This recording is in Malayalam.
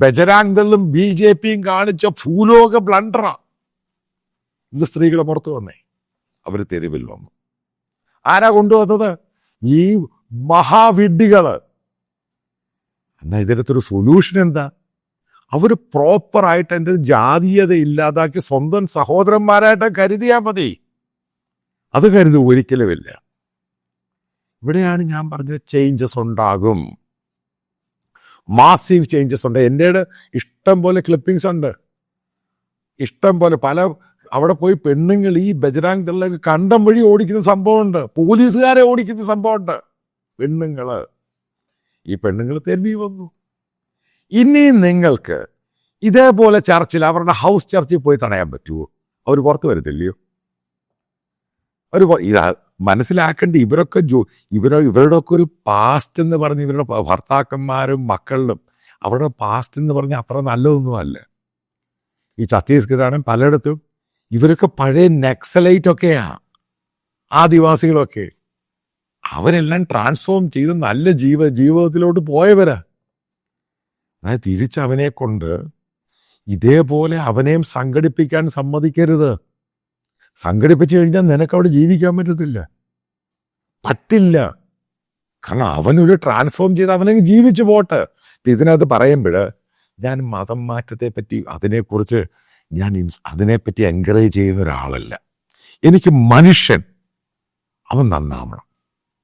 ബജരാങ്ദളും ബി ജെ പിയും കാണിച്ച ഭൂലോക ബ്ലണ്ടറാണ് ഇത് സ്ത്രീകളെ പുറത്തു വന്നേ. അവർ തെരുവിൽ വന്നു. ആരാ കൊണ്ടുവന്നത്? ഈ മഹാവിഡ്ഢികൾ എന്നാ ഇതിനകത്തൊരു സൊല്യൂഷൻ എന്താ? അവർ പ്രോപ്പറായിട്ട് എന്റെ ജാതീയത ഇല്ലാതാക്കി സ്വന്തം സഹോദരന്മാരായിട്ട് കരുതിയാൽ മതി. അത് കരുതി ഒരിക്കലുമില്ല ഇവിടെയാണ് ഞാൻ പറഞ്ഞത് ചേഞ്ചസ് ഉണ്ടാകും. മാസീവ് ചേഞ്ചസ് ഉണ്ട്. എന്റെ ഇഷ്ടം പോലെ ക്ലിപ്പിങ്സ് ഉണ്ട്. ഇഷ്ടം പോലെ പല അവിടെ പോയി പെണ്ണുങ്ങൾ ഈ ബജരാങ് ദള്ള കണ്ടം വഴി ഓടിക്കുന്ന സംഭവമുണ്ട്. പോലീസുകാരെ ഓടിക്കുന്ന സംഭവമുണ്ട്. പെണ്ണുങ്ങൾ ഈ പെണ്ണുങ്ങൾ തെരുവി വന്നു. ഇനി നിങ്ങൾക്ക് ഇതേപോലെ ചർച്ചിൽ അവരുടെ ഹൗസ് ചർച്ചിൽ പോയി തടയാൻ പറ്റുമോ അവർ പുറത്ത് വരത്തില്ലയോ? അവർ ഇതാ മനസ്സിലാക്കേണ്ട ഇവരൊക്കെ ജോ ഇവരോ ഇവരുടെ ഒക്കെ ഒരു പാസ്റ്റ് എന്ന് പറഞ്ഞ് ഇവരുടെ ഭർത്താക്കന്മാരും മക്കളിലും അവരുടെ പാസ്റ്റ് എന്ന് പറഞ്ഞാൽ അത്ര നല്ലതൊന്നുമല്ല ഈ ഛത്തീസ്ഗഡാണ് പലയിടത്തും ഇവരൊക്കെ പഴയ നെക്സലൈറ്റ് ഒക്കെയാ ആദിവാസികളൊക്കെ. അവരെല്ലാം ട്രാൻസ്ഫോം ചെയ്ത് നല്ല ജീവ ജീവിതത്തിലോട്ട് പോയവരാ. അതായത് തിരിച്ചവനെ കൊണ്ട് ഇതേപോലെ അവനെയും സംഘടിപ്പിക്കാൻ സമ്മതിക്കരുത്. സംഘടിപ്പിച്ചു കഴിഞ്ഞാൽ നിനക്ക് അവിടെ ജീവിക്കാൻ പറ്റത്തില്ല. പറ്റില്ല. കാരണം അവനൊരു ട്രാൻസ്ഫോം ചെയ്ത് അവനെ ജീവിച്ചു പോട്ടെ. ഇതിനകത്ത് പറയുമ്പോൾ ഞാൻ മതം മാറ്റത്തെ പറ്റി അതിനെക്കുറിച്ച് ഞാൻ അതിനെപ്പറ്റി എൻകറേജ് ചെയ്യുന്ന ഒരാളല്ല. എനിക്ക് മനുഷ്യൻ. അവൻ നന്നാവണം.